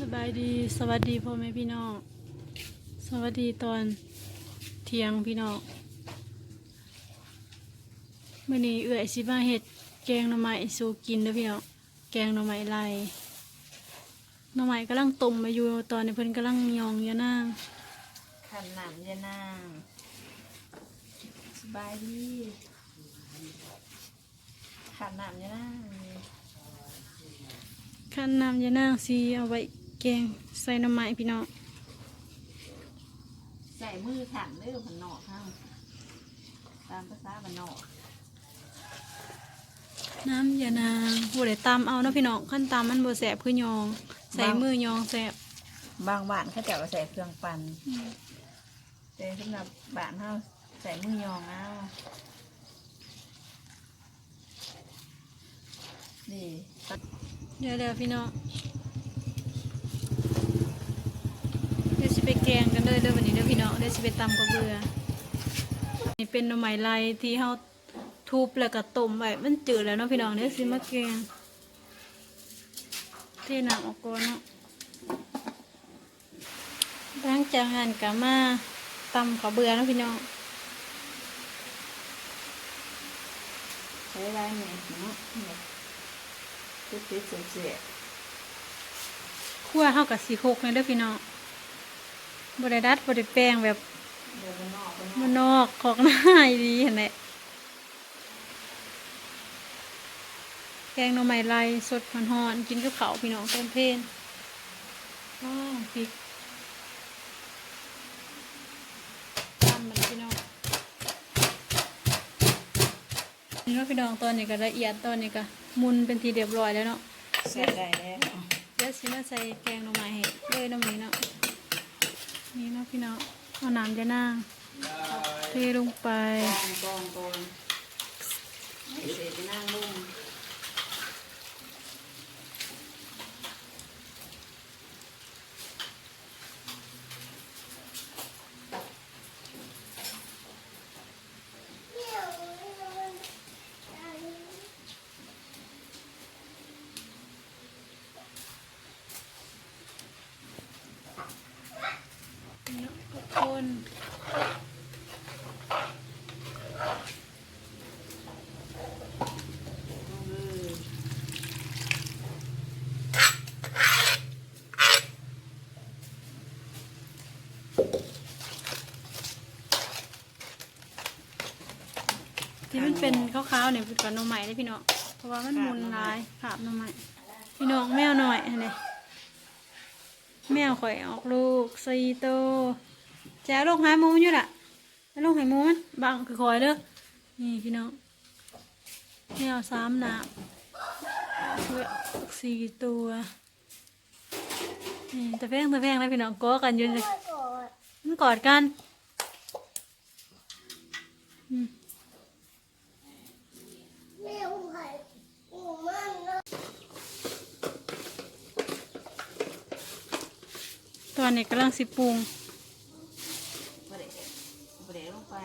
สบายดีสวัสดีพ่อแม่พี่น้องสวัสดีตอนเที่ยงพี่น้องมื่อนี้เอื้อยสิมาเห็ดแกงหน่อไม้สู่กินเด้อพี่น้องแกงหน่อไม้ลายหน่อไม้กำลังต้มมาอยู่ตอนนี้เพิ่นกำลังยองอยะนางขันหนามยานางสบายดีขันหนามยานางขั้นน้ำอยะนางสีเอาไว้ แกงใส่หน่อไม้พี่น้องใส่มือขันเด้อผันนอกข้างตามภาษาบันนอกน้ำอยะนางบ่ได้ตำเอาเนาะพี่น้องขั้นตำมันบ่แสบคือยอง ใส่มือยองแสบบางบ้านเขาจะเอาใส่เครื่องปั่นแต่สำหรับบ้านเขาใส่มือยองเอานี่เดี๋ยวเดี๋ยวพี่น้องเดี๋ยวสิไปแกันเลยเด้อวันนี้เด้อพี่น้องเดี๋ยวสิไปตำกระเบือนี่เป็นหน่อไม้ลายที่เฮาทุบแล้วก็ต้มไว้มันจืดแล้วเนาะพี่น้องเดี๋ยวสิมาแกงเทน้ำออกก่อนเนาะหลังจากนั้นก็มาตำกระเบือเนาะพี่น้องใช้ได้ไหมเนาะเนี่ยติดเสียคั่วเฮากับสีโคกเลยเด้อพี่น้อง บริดัดบริแปลงแบบๆเดี๋ยวมันนอกมันนมัอกนนอกของหน้าดีเห็นไหมแกงหน่อไม้ลายสดหอนๆกินกับเขาวพี่น้องต้นเพลนว้าวพริกตามมันพี่น้องนี่เนาะพี่น้องตอนนี้ก็ละเอียดตอนนี้ก็มุนเป็นทีเรียบร้อยแล้วเนาะเสียได้แล้วเดี๋ยวสิมาใส่แกงหน่อไม้ให้เลยน้ำนี้เนาะ นี่เนาะพี่น้องเอาน้ำจะนางเทลงไปกองกองกองไม่เสียไปนั่งลุ่ม ที่มันเป็นขาวๆเนี่ยเป็นกับหน่อไม้เลยพี่น้องเพราะว่ามันมุนลายขาบหน่อไม้พี่น้องแมวหน่อยอันนี้แมวข่อยออกลูกสี่ตัวแจ้วลูกหายมูอยู่ล่ะแล้วลูกหายมูมันบังคือคอยเด้อนี่พี่น้องแมวสามหนาเว้ยสี่ตัวนี่ตะแพงตะแพงแล้วพี่น้องก้อกันอยืนเลยมันกอดกันอืม ตอนนี้กำลังสิปรุง บเดบเดลงไป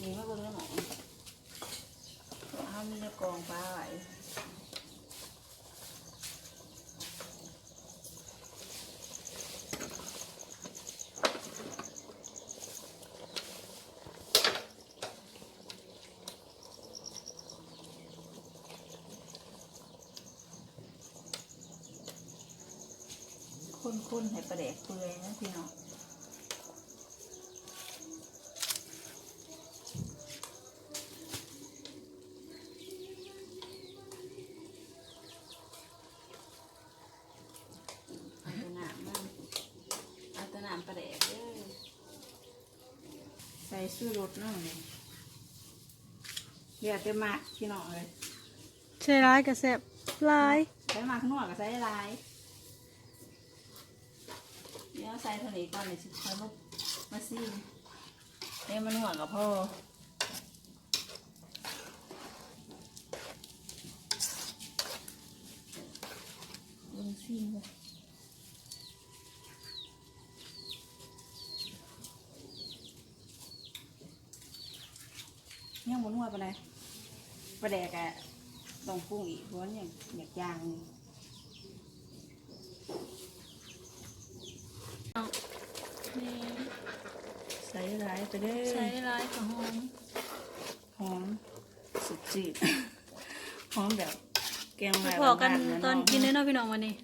นี่มาเบิ่งแล้วหมอเอามีในกองปลาไหล ข้นๆให้ปลาแดกเปื่อยนะพี่น้องเอาแตหนามมันเอาแตหนามประเดกเด้อใส่สู้รสน้องเลยอยากจะมาพี่น้องเลยใช้ร้ายกับแสบร้ายใส่มาข้างนอกกับใส่ลายเดี๋ยวใส่ทะเลก่อนเลยสิค่อยมามาซีเดี๋ยวมันหัวกับพ่อลงซีมเลยยังบนหัวไปลาไหนปลาแดกอะต้องปรุงอีกเพราะว่าเนี่ยอยากย่างนี่นี่ ใส่ร้าย ไปเด้อใช้ลายกับหอมหอมสุดจีดหอมแบบแกงไปมาพอกันบ้าๆตอนกินเลยเนาะพี่น้องวันนี้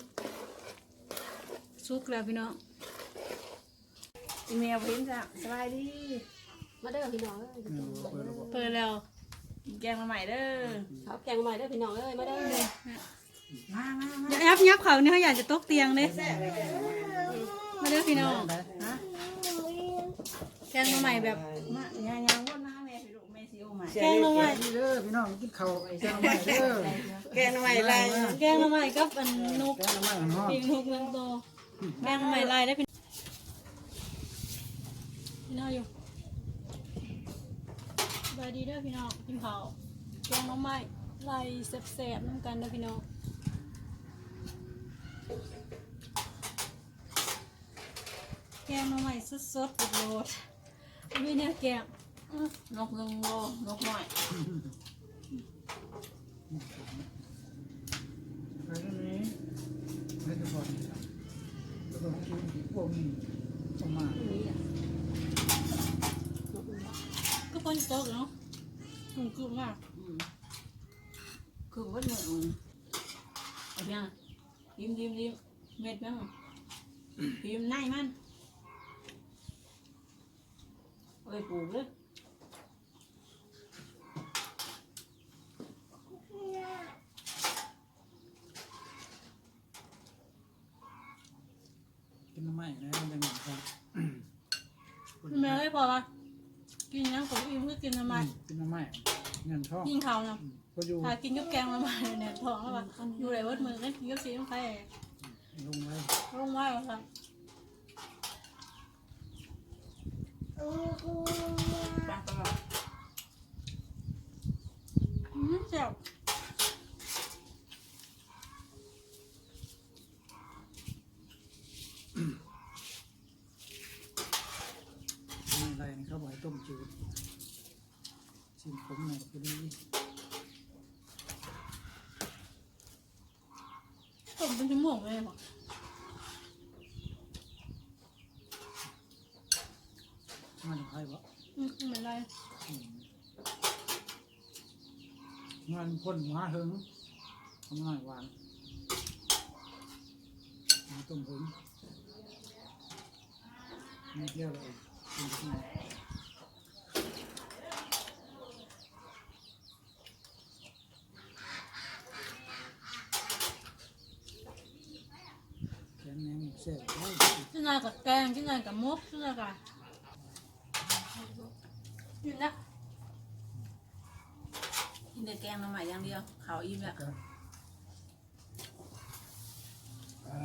ซุกแล้วพี่น้องอีเมลพิมพ์จ้ะสบายดีมาเด้อพี่น้องเอ้ยเปิดแล้วกินแกงมาใหม่เด้อเขาแกงมาใหม่เด้อพี่น้องเอ้ยมาเด้อมามามาอย่ายับยับเขาเนี่ยเขาอยากจะตกเตียงเด้มาเด้อพี่น้องฮะ แกงมาใหม่แบบมาย่างๆว่าน้าแม่ไปลูกแม่ซิโอใหม่แกงมาใหม่เด้อพี่น้องกินข้าวไอ้เจ้าใหม่เด้อแกงมาใหม่ไรแกงมาใหม่กับอันนุกแกงใหม่หันห้องปีกนุกเมืองโตแกงมาใหม่ลายได้พี่พี่น้องอยู่สบายดีเด้อพี่น้องกินข้าวแกงมาใหม่ลายแซ่บๆน้ำกันเด้อพี่น้องแกงมาใหม่สดๆโดดๆไม่เนี่ยแกงอื้อนกนึงโลนกหน่อยไปตรงนี้ไม่จะพอแล้วก็กินอีกพวกนี้ออกมาก็คนโตเนาะหุ่นกลุ่มมากคือว่าหนึ่งเอาเพียงยิ้มยิ้มยิ้มเม็ดมั้งยิ้มในมัน เอาไปปลูกเลยกินน้ำใหม่นะมันจะเหมือนกันแม่ได้พอละกินยังผมอิ่มก็กินทำไมกินน้ำใหม่เงินทองกินข้าวนะก็อยู่ถ้ากินกับแกงละมาเนี่ยท้องแล้วว่าอยู่ไหนวัดมือกันกินกับซีน้ำไข่ลงไว้ลงไว้แล้วครับ ปลาตลอดอืมเจ็บอะไรเขาบอกต้มจืดชิมผมหน่อยพอดีผมเป็นชั่วโมงเลยเหรอ มาถึงใครวะอืมไม่ไรงานพ่นหมาหึงทำง่ายหวานมาต้มหึงไม่เที่ยวเลยกินที่ไหนแกงแหนมแซ่บโอ้ยกินอะไรกับแกงกินอะไรกับมุกกินอะไรกับ กินนะกินแต่แกงมาใหม่อย่างเดียวเขาวอิ่มแล้วครับอ่า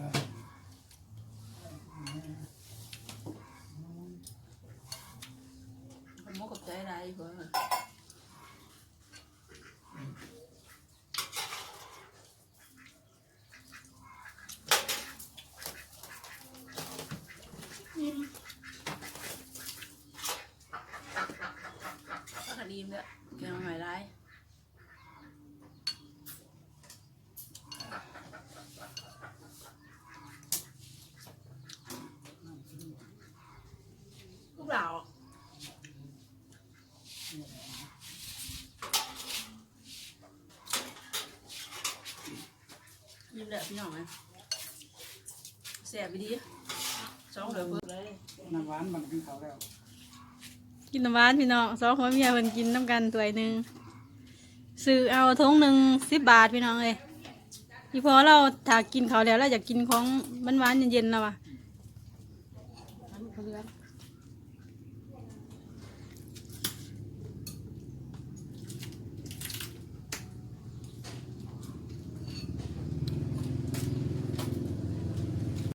ผมก็ใจได้เพื่อน ก็คดีมแล้วแกงมาใหม่ไรพวกเรายิ้ม กินล้วกินน้ำหวานพี่น้องสองคนเมียเพิ่นกินน้ำกันตัวยหนึ่งซื้อเอาทงหนึ่งสิบบาทพี่น้องเลยพี่พอเราถ้ากินเขาวแล้วเราอยากกินของหวานๆเย็นๆแล้วว่ะอันเลือก